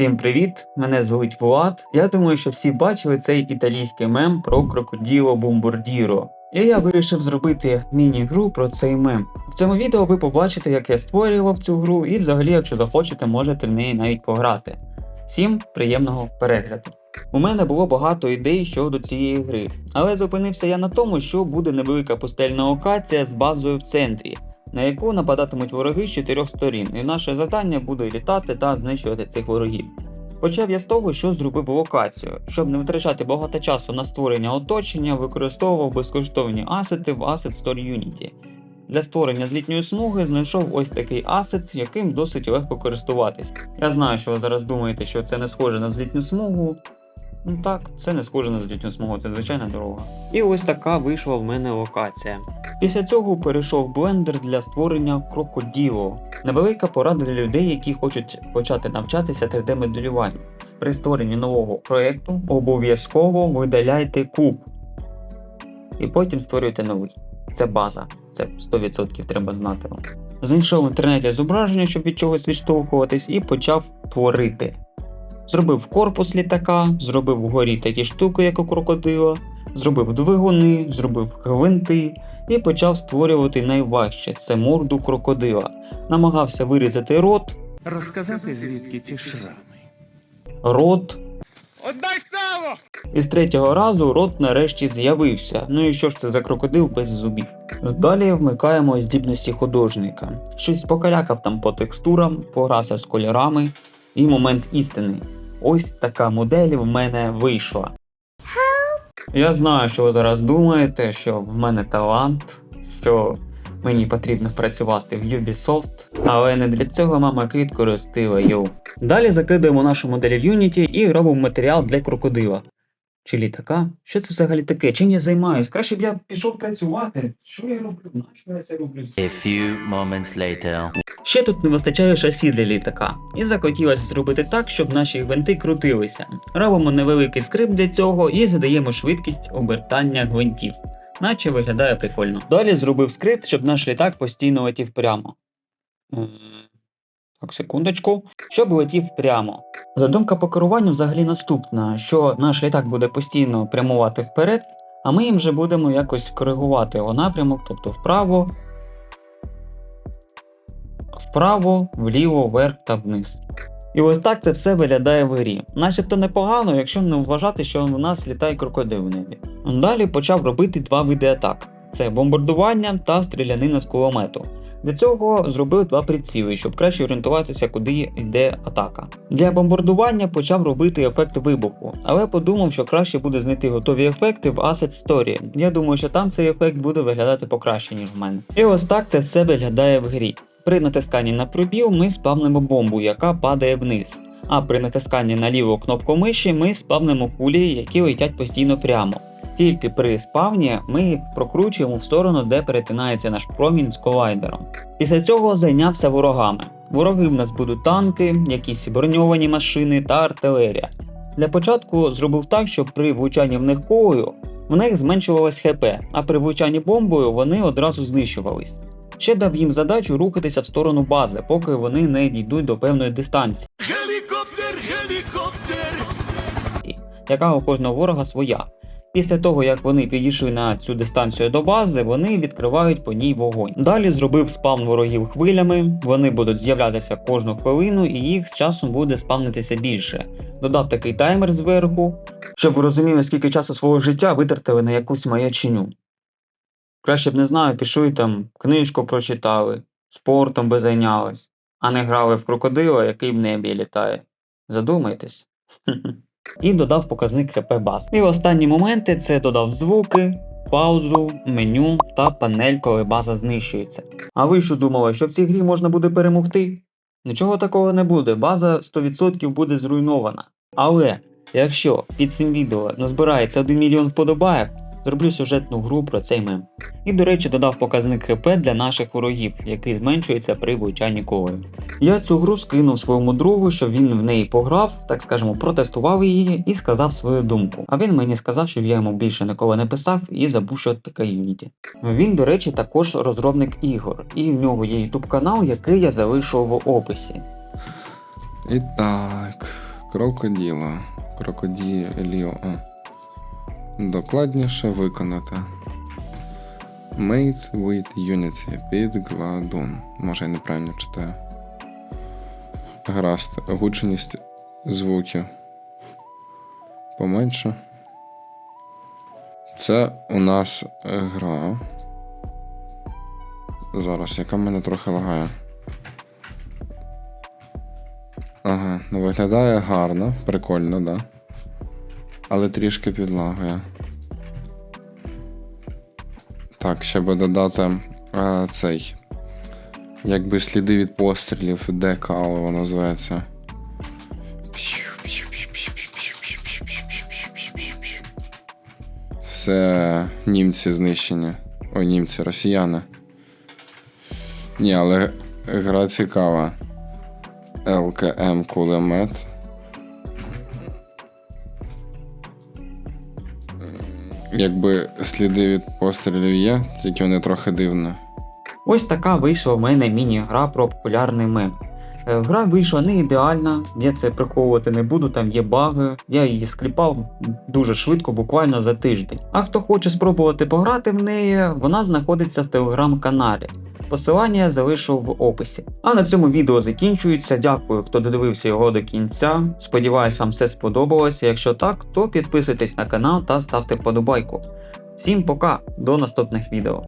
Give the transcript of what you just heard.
Всім привіт! Мене звуть Влад. Я думаю, що всі бачили цей італійський мем про крокоділо Бомбордіро. І я вирішив зробити міні-гру про цей мем. В цьому відео ви побачите, як я створював цю гру, і взагалі, якщо захочете, можете в неї навіть пограти. Всім приємного перегляду! У мене було багато ідей щодо цієї гри, але зупинився я на тому, що буде невелика пустельна локація з базою в центрі, на яку нападатимуть вороги з чотирьох сторін, і наше завдання буде літати та знищувати цих ворогів. Почав я з того, що зробив локацію. Щоб не витрачати багато часу на створення оточення, використовував безкоштовні асети в Asset Store Unity. Для створення злітньої смуги знайшов ось такий асет, яким досить легко користуватись. Я знаю, що ви зараз думаєте, що це не схоже на злітню смугу. Ну так, це не схоже на злітню смугу, це звичайна дорога. І ось така вийшла в мене локація. Після цього перейшов блендер для створення крокоділо. Невелика порада для людей, які хочуть почати навчатися 3D-моделюванню. При створенні нового проєкту обов'язково видаляйте куб. І потім створюйте новий. Це база, це 100% треба знати. Знайшов в інтернеті зображення, щоб від чогось відштовхуватись, і почав творити. Зробив корпус літака, зробив вгорі такі штуки, як у крокодила, зробив двигуни, зробив гвинти і почав створювати найважче це морду крокодила. Намагався вирізати рот, Розказати, звідки ці шрами. рот, Отдай сало! і з третього разу рот нарешті з'явився. Ну і що ж це за крокодил без зубів? Далі вмикаємо здібності художника. Щось покалякав там по текстурам, погрався з кольорами і момент істини. Ось така модель в мене вийшла. Я знаю, що ви зараз думаєте, що в мене талант, що мені потрібно працювати в Ubisoft, але не для цього мама квітку ростила йоу. Далі закидуємо нашу модель в Unity і робимо матеріал для крокодила. Чи літака? Що це взагалі таке? Чим я займаюсь? Краще б я пішов працювати. Що я роблю? На що я це роблю? A few moments later. Ще тут не вистачає шасі для літака, і захотілося зробити так, щоб наші гвинти крутилися. Робимо невеликий скрипт для цього і задаємо швидкість обертання гвинтів, наче виглядає прикольно. Далі зробив скрипт, щоб наш літак постійно летів прямо. Так, секундочку. Щоб летів прямо. Задумка по керуванню взагалі наступна: що наш літак буде постійно прямувати вперед, а ми їм вже будемо якось коригувати його напрямок, тобто вправо, вправо, вліво, вверх та вниз. І ось так це все виглядає в грі. Начебто непогано, якщо не вважати, що у нас літає крокодил в небі. Далі почав робити два види атак: це бомбардування та стрілянина з кулемету. Для цього зробив два приціли, щоб краще орієнтуватися, куди йде атака. Для бомбардування почав робити ефект вибуху, але подумав, що краще буде знайти готові ефекти в Asset Story. Я думаю, що там цей ефект буде виглядати покраще, ніж в мене. І ось так це все виглядає в грі. При натисканні на пробіл ми спавнимо бомбу, яка падає вниз. А при натисканні на ліву кнопку миші ми спавнимо кулі, які летять постійно прямо. Тільки при спавні ми їх прокручуємо в сторону, де перетинається наш промінь з колайдером. Після цього зайнявся ворогами. Вороги в нас будуть танки, якісь броньовані машини та артилерія. Для початку зробив так, щоб при влучанні в них колою в них зменшувалось ХП, а при влучанні бомбою вони одразу знищувались. Ще дав їм задачу рухатися в сторону бази, поки вони не дійдуть до певної дистанції, Гелікоптер, гелікоптер! яка у кожного ворога своя. Після того, як вони підійшли на цю дистанцію до бази, вони відкривають по ній вогонь. Далі зробив спавн ворогів хвилями, вони будуть з'являтися кожну хвилину, і їх з часом буде спавнитися більше. Додав такий таймер зверху, щоб ви розуміли, скільки часу свого життя витратили на якусь маячиню. Краще б не знаю, пішли там, книжку прочитали, спортом би зайнялись, а не грали в крокодила, який в небі літає. Задумайтесь. І додав показник ХП баз. І останні моменти це додав звуки, паузу, меню та панель, коли база знищується. А ви що думали, що в цій грі можна буде перемогти? Нічого такого не буде, база 100% буде зруйнована. Але якщо під цим відео назбирається 1 мільйон вподобайок, зроблю сюжетну гру про цей мем. І, до речі, додав показник ХП для наших ворогів, який зменшується при влучанні колею. Я цю гру скинув своєму другу, щоб він в неї пограв, так скажемо, протестував її і сказав свою думку. А він мені сказав, щоб я йому більше ніколи не писав і забув, що таке Unity. Він, до речі, також розробник ігор, і в нього є YouTube канал, який я залишу в описі. І так. Крокоділа. Крокоділіо. Докладніше виконати. Made with Unity під гладун. Може я неправильно читаю. Гаразд. Гучність звуків. Поменше. Це у нас гра. Зараз, яка мене трохи лагає. Ага, ну виглядає гарно, прикольно, да. Але трішки підлагує. Так, ще би додати а, цей. Якби сліди від пострілів, декал воно називається. Все німці знищені. Ой, німці, росіяни. Ні, але гра цікава. ЛКМ кулемет. Якби сліди від пострілів є, тільки вони трохи дивні. Ось така вийшла в мене міні-гра про популярний мем. Е, Гра вийшла не ідеальна, я це приховувати не буду, там є баги. Я її скліпав дуже швидко, буквально за тиждень. А хто хоче спробувати пограти в неї, вона знаходиться в телеграм-каналі. Посилання залишу в описі. А на цьому відео закінчується. Дякую, хто додивився його до кінця. Сподіваюсь, вам все сподобалося. Якщо так, то підписуйтесь на канал та ставте вподобайку. Всім пока, до наступних відео.